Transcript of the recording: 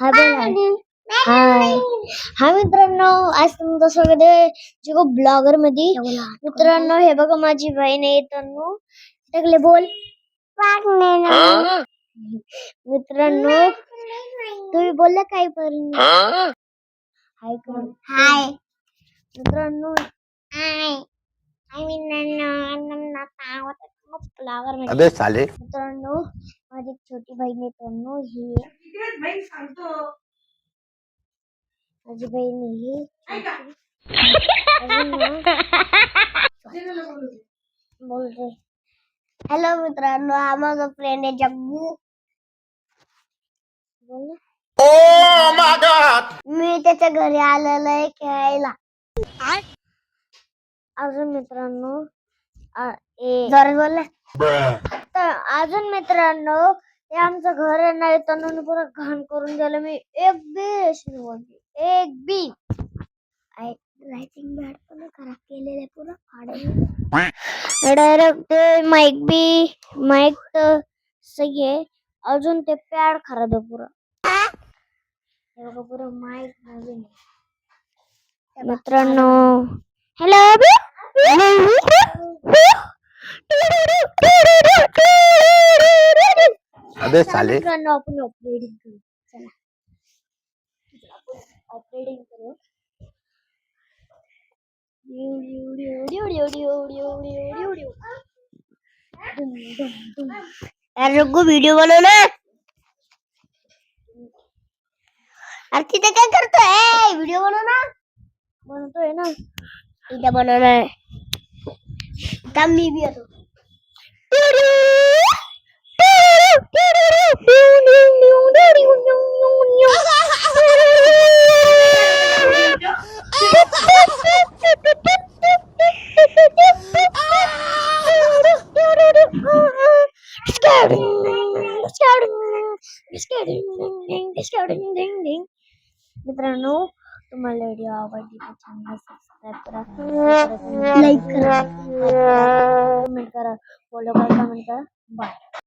हाय बोला हाय हा. मित्रांनो आज तुमचं स्वागत आहे जिगो ब्लॉगरमध्ये मित्रांनो हे बघा माझी बहीण आहे तन्नू. टाकले बोल. मित्रांनो तुम्ही बोलला काय पण. हाय हाय. मित्रांनो. हाय. हाय मित्रांनो ब्लॉगरमध्ये अबे साले मित्रांनो छोटी बहीण ही माझी बहीण ही. बोलते. हॅलो मित्रांनो हा माझा फ्रेंड आहे जग्गू. बोल. ना. ओ माय गॉड मी त्याच्या घरी आलेलो आहे खेळायला. अजून मित्रांनो जर बोल तर अजून मित्रांनो ते आमचं घर आहे ना तनुने पुरा घाण करून दिलं. मी एक बी रेषी नाही बोलली. एक बी. रायटिंग बॅड पण खराब केलेलं आहे पुरा. फाडून. डायरेक्ट ते माईक बी माईक तर सही आहे. अजून ते पॅड खराब आहे पुरा. बघा पुरा माईक नवीन. मित्रांनो. हॅलो अबे साले. मित्रांनो आपण ऑपरेटिंग करू. चला. आपण ऑपरेटिंग करू. रुको वीडियो बनवना अरे तिथे काय करतोय? व्हिडिओ बनव ना. बनवतोय ना. इथे बनवणार मी बी येतो. मित्रांनो तुम्हाला व्हिडिओ आवडली तर चॅनल सबस्क्राईब करा लाईक करा कमेंट करा फॉलो करा कमेंट करा. बाय